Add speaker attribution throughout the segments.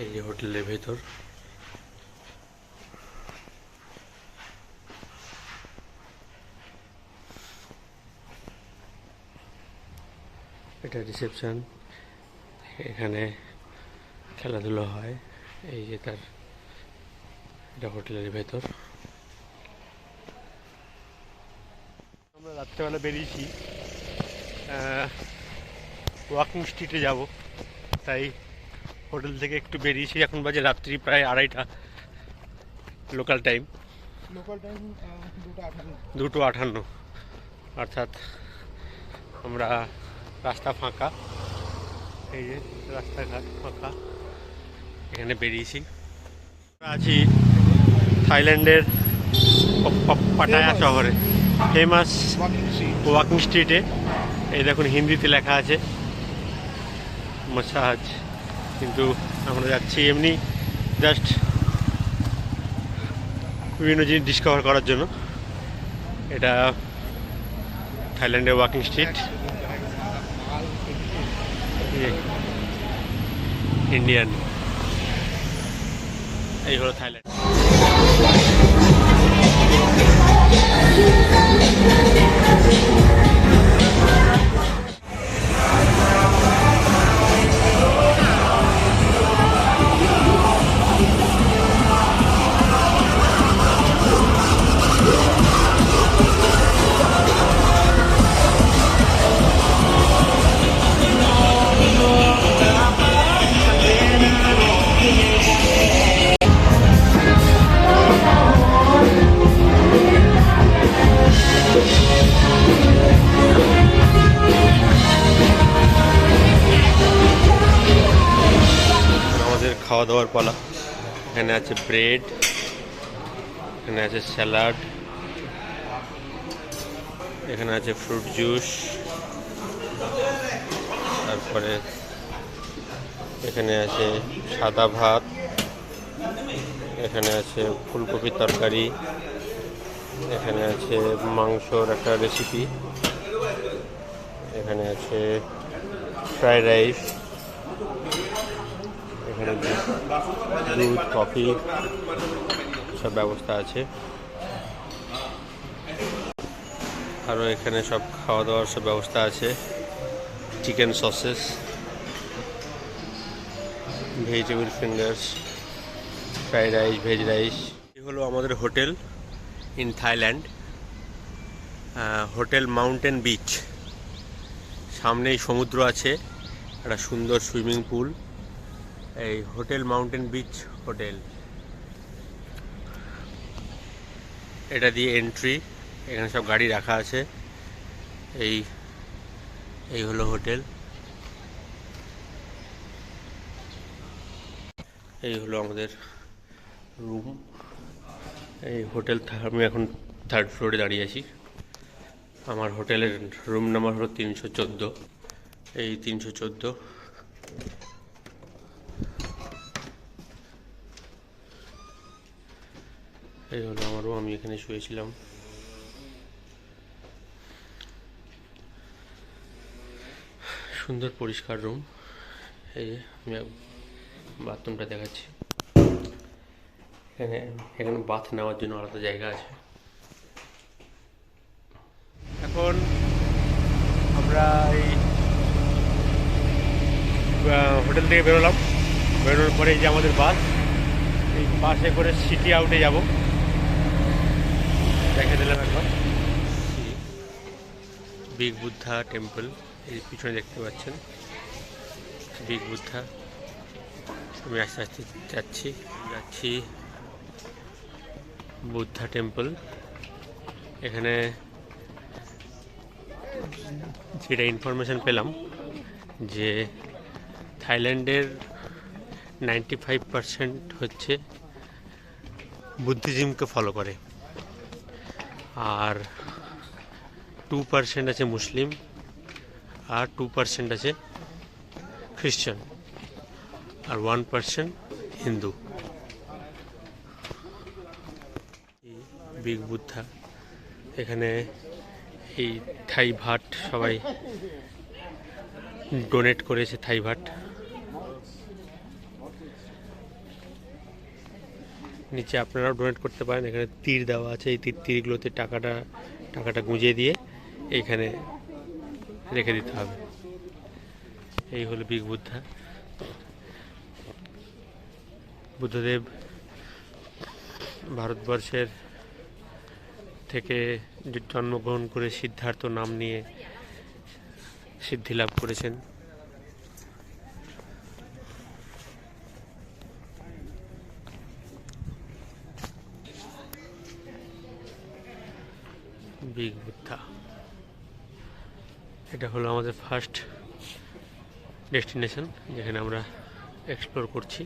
Speaker 1: এই যে হোটেলের ভেতর। এটা রিসেপশন। এখানে খেলাধুলো হয়। এই যে তার এটা হোটেলের ভেতর। আমরা রাত্রেবেলা বেরিয়েছি। ওয়াকিং স্ট্রিটে যাব। তাই হোটেল থেকে একটু বেরিয়েছি এখন বাজে রাত্রি প্রায় আড়াইটা লোকাল টাইম
Speaker 2: লোকাল টাইম দুটো
Speaker 1: আটান্ন অর্থাৎ আমরা রাস্তা ফাঁকা এই যে রাস্তাঘাট ফাঁকা এখানে বেরিয়েছি। আমরা আছি থাইল্যান্ডের পাটায়া শহরে ফেমাস
Speaker 2: ওয়াকিং
Speaker 1: ওয়াকিং স্ট্রিটে এই দেখুন হিন্দিতে লেখা আছে মাসাজ কিন্তু আমরা যাচ্ছি এমনি জাস্ট বিভিন্ন জিনিস ডিসকভার করার জন্য। এটা থাইল্যান্ডের ওয়াকিং স্ট্রিট ইন্ডিয়ান এই হলো থাইল্যান্ড। আমাদের খাওয়া দাওয়ার পালা। এখানে আছে ব্রেড, এখানে আছে স্যালাড, এখানে আছে ফ্রুট জুস, তারপরে এখানে আছে সাদা ভাত, এখানে আছে ফুলকপির তরকারি, এখানে আছে মাংসর একটা রেসিপি এখানে আছে ফ্রাইড রাইস এখানে দুধ, কফি, সব ব্যবস্থা আছে। আরও এখানে সব খাওয়া দাওয়ার সব ব্যবস্থা আছে। Chicken sausages vegetable fingers fried rice veg rice এই হলো আমাদের hotel in Thailand hotel mountain beach সামনেই সমুদ্র আছে, একটা সুন্দর সুইমিং পুল। এই হোটেল মাউন্টেন বিচ হোটেল। এটা দিয়ে এন্ট্রি এখানে সব গাড়ি রাখা আছে। এই এই হলো হোটেল। এই হলো আমাদের রুম এই হোটেল আমি এখন থার্ড ফ্লোরে দাঁড়িয়ে আছি। আমার হোটেলের রুম নাম্বার হলো তিনশো চোদ্দ। এই তিনশো চোদ্দ। এই হলো আমার রুম আমি এখানে শুয়েছিলাম। সুন্দর পরিষ্কার রুম এই আমি বাথরুমটা দেখাচ্ছি। এখানে এখানে বাথ নেওয়ার জন্য আলাদা জায়গা আছে। এখন আমরা এই হোটেল থেকে বেরোলাম। বেরোনোর পরে যে আমাদের বাস, এই বাসে করে সিটি আউটে যাব। দেখে দিলাম একবার। বিগ বুদ্ধা টেম্পল, এই পিছনে দেখতে পাচ্ছেন। বিগ বুদ্ধা, আমি আস্তে আস্তে যাচ্ছি যাচ্ছি। বুদ্ধা টেম্পল, এখানে যেটা ইনফরমেশন পেলাম, যে থাইল্যান্ডের নাইনটি ফাইভ পার্সেন্ট হচ্ছে বুদ্ধিজমকে ফলো করে। আর টু পার্সেন্ট আছে মুসলিম আর টু পার্সেন্ট আছে খ্রিশ্চান আর one percent Hindu. Big Buddha, এখানে এই থাই ভাট সবাই ডোনেট করেছে থাই ভাট। নিচে আপনারাও ডোনেট করতে পারেন। এখানে তীর দেওয়া আছে। এই তীর তীরগুলোতে টাকাটা টাকাটা গুঁজে দিয়ে এইখানে রেখে দিতে হবে। এই হলো বিগ বুদ্ধা। বুদ্ধদেব ভারতবর্ষের থেকে জন্মগ্রহণ করে সিদ্ধার্থ নাম নিয়ে সিদ্ধি লাভ করেছেন। বিগ বুদ্ধা এটা হলো আমাদের ফার্স্ট ডেস্টিনেশন যেখানে আমরা এক্সপ্লোর করছি।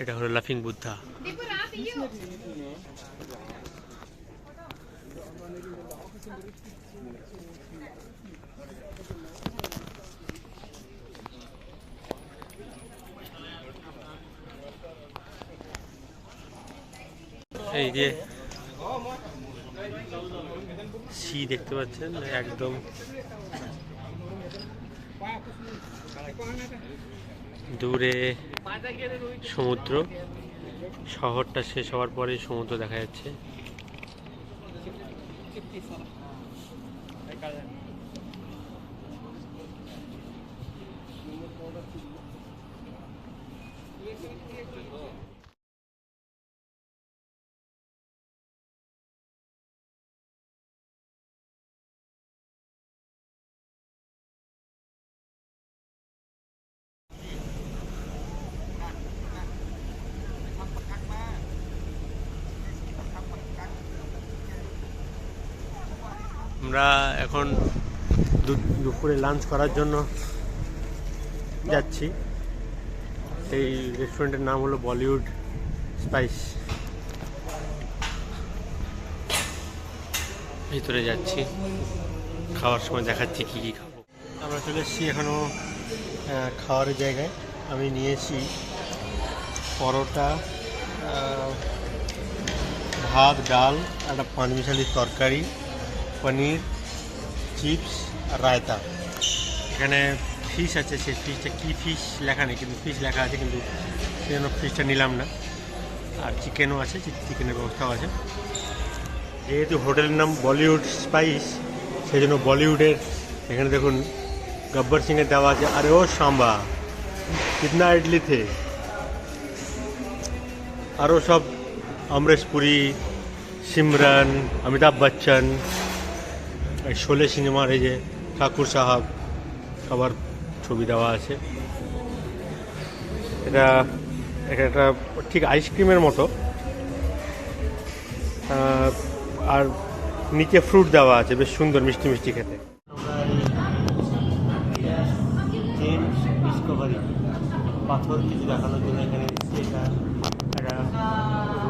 Speaker 1: এটা হলো লাফিং বুদ্ধা। এই যে সি দেখতে পাচ্ছেন, একদম। দূরে সমুদ্র। শহরটা শেষ হওয়ার পরেই সমুদ্র দেখা যাচ্ছে। আমরা এখন দুপুরে লাঞ্চ করার জন্য যাচ্ছি। এই রেস্টুরেন্টের নাম হলো বলিউড স্পাইস। ভিতরে যাচ্ছি। খাওয়ার সময় দেখাচ্ছি কী কী খাব। আমরা চলে এসেছি এখনও খাওয়ার জায়গায়। আমি নিয়েছি পরোটা ভাত, ডাল, একটা পাঁচমিশালি তরকারি। পনির, চিপস আর রায়তা। এখানে ফিশ আছে, সেই ফিশটা কী ফিশ লেখা নেই, কিন্তু ফিশ লেখা আছে, কিন্তু সেই জন্য ফিশটা নিলাম না। আর চিকেনও আছে চিকেনের ব্যবস্থাও আছে। যেহেতু হোটেলের নাম বলিউড স্পাইস, সেই জন্য বলিউডের, এখানে দেখুন, গব্বর সিংয়ের দেওয়া আছে, আরে ও সাম্বা, কিতনা ইডলি থে। আরও সব, অমরেশ পুরী, সিমরান, অমিতাভ বচ্চন। শোলে সিনেমার এই যে ঠাকুর সাহাব, সবার ছবি দেওয়া আছে। এটা এটা একটা ঠিক আইসক্রিমের মতো। আর নিচে ফ্রুট দেওয়া আছে, বেশ সুন্দর, মিষ্টি মিষ্টি খেতে। ডিসকভারি পাথর কিছু দেখানোর জন্য এখানে এটা একটা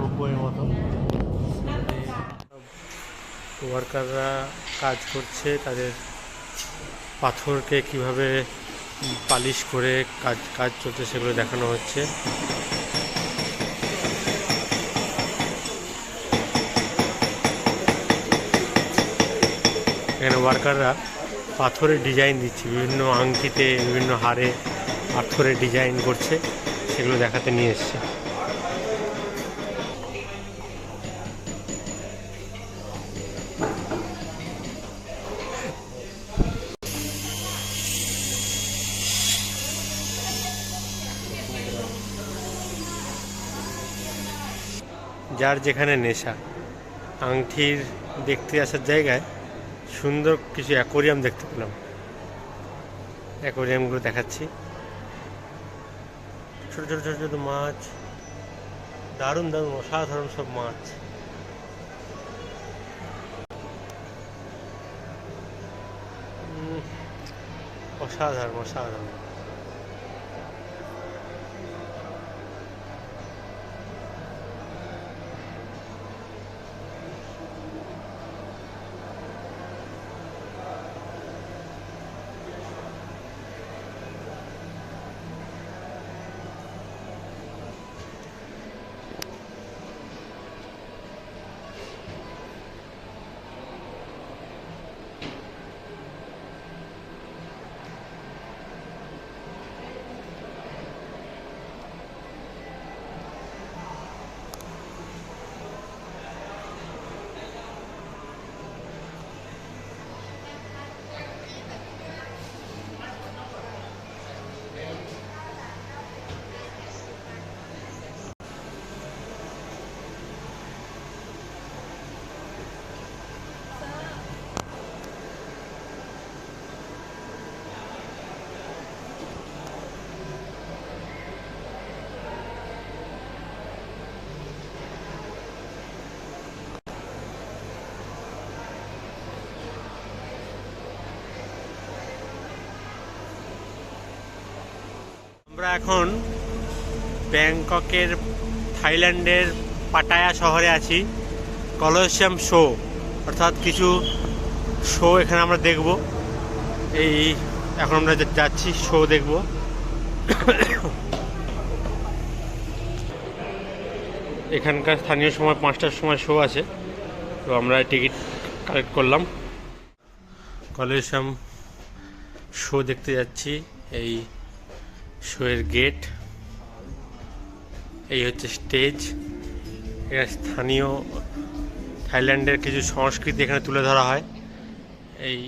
Speaker 1: রোপওয়ের মতো। ওয়ার্কাররা কাজ করছে, তাদের পাথরকে কীভাবে পালিশ করে কাজ কাজ চলছে সেগুলো দেখানো হচ্ছে। এখানে ওয়ার্কাররা পাথরের ডিজাইন দিচ্ছে, বিভিন্ন আংটিতে, বিভিন্ন হারে পাথরের ডিজাইন করছে, সেগুলো দেখাতে নিয়ে এসছে। যার যেখানে নেশা আংটির দেখতে আসার জায়গায় সুন্দর কিছু অ্যাকোরিয়াম দেখতে পেলাম। অ্যাকোরিয়ামগুলো দেখাচ্ছি। ছোট ছোট ছোট ছোট মাছ। দারুণ দারুণ, অসাধারণ সব মাছ। অসাধারণ অসাধারণ।
Speaker 3: আমরা এখন ব্যাংককের, থাইল্যান্ডের পাটায়া শহরে আছি। কলসিয়াম শো, অর্থাৎ কিছু শো এখানে আমরা দেখব। এই, এখন আমরা যাচ্ছি, শো দেখব। এখানকার স্থানীয় সময় পাঁচটার সময় শো আছে। তো আমরা টিকিট কালেক্ট করলাম। কলসিয়াম শো দেখতে যাচ্ছি। এই শোয়ের গেট, এই হচ্ছে স্টেজ। এটা স্থানীয় থাইল্যান্ডের কিছু সংস্কৃতি এখানে তুলে ধরা হয়। এই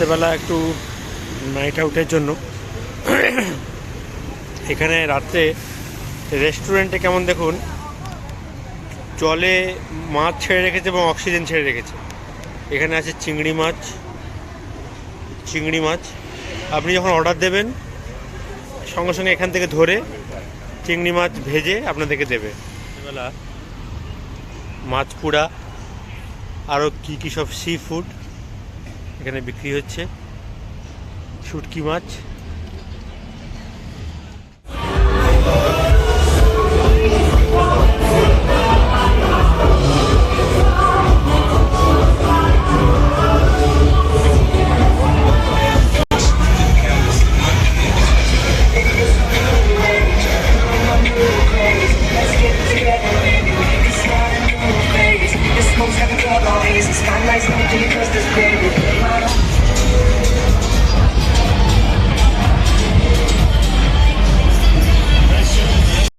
Speaker 3: রাত্রেবেলা একটু নাইট আউটের জন্য। এখানে রাত্রে রেস্টুরেন্টে কেমন দেখুন, জলে মাছ ছেড়ে রেখেছে এবং অক্সিজেন ছেড়ে রেখেছে। এখানে আছে চিংড়ি মাছ চিংড়ি মাছ। আপনি যখন অর্ডার দেবেন, সঙ্গে সঙ্গে এখান থেকে ধরে চিংড়ি মাছ ভেজে আপনাদেরকে দেবে। বেলা মাছ পুড়া। আরও কী কী সব সি ফুড এখানে বিক্রি হচ্ছে। শুটকি মাছ।